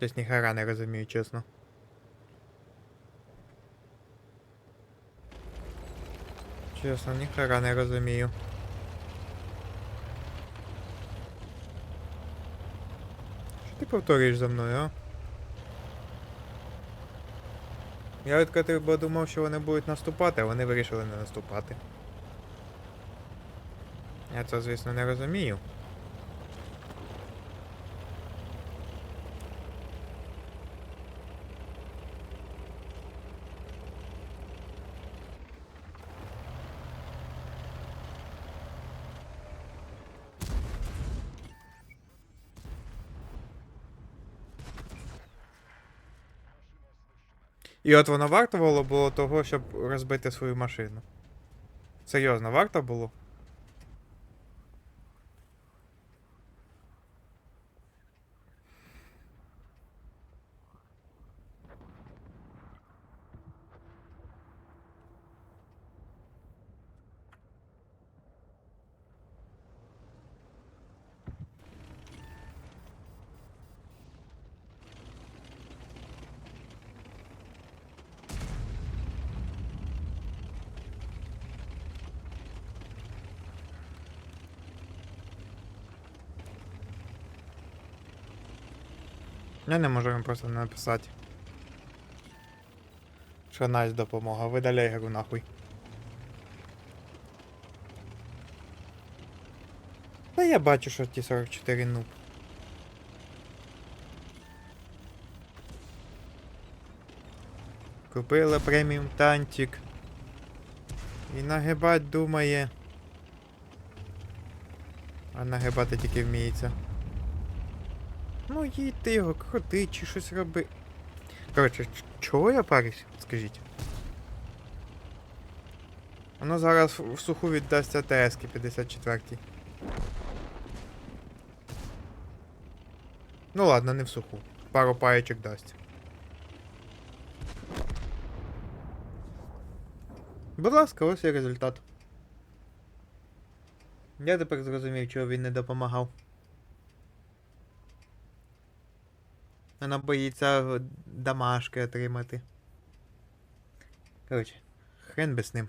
Десь ніхера не розумію, чесно. Чесно, ніхера не розумію. Що ти повторюєш за мною, а? Я від коли думав, що вони будуть наступати, а вони вирішили не наступати. Я це, звісно, не розумію. І от воно вартувало було того, щоб розбити свою машину. Серйозно, варто було? Я не можу їм просто написати. Що найс допомога, видаляй гру нахуй. Та я бачу, що ті 44 нуб. Купила преміум танчик. І нагибать думає. А нагибати тільки вміється. Ну ти його, крути чи щось роби. Коротше, чого я парюсь? Скажіть. Воно зараз в суху віддасть АТС 54 Ну ладно, не в суху. Пару паєчок дасть. Будь ласка, ось і результат. Я тепер зрозумів, чого він не допомагав. Вона боїться дамашки домашки отримати. Коротше, хрен би з ним.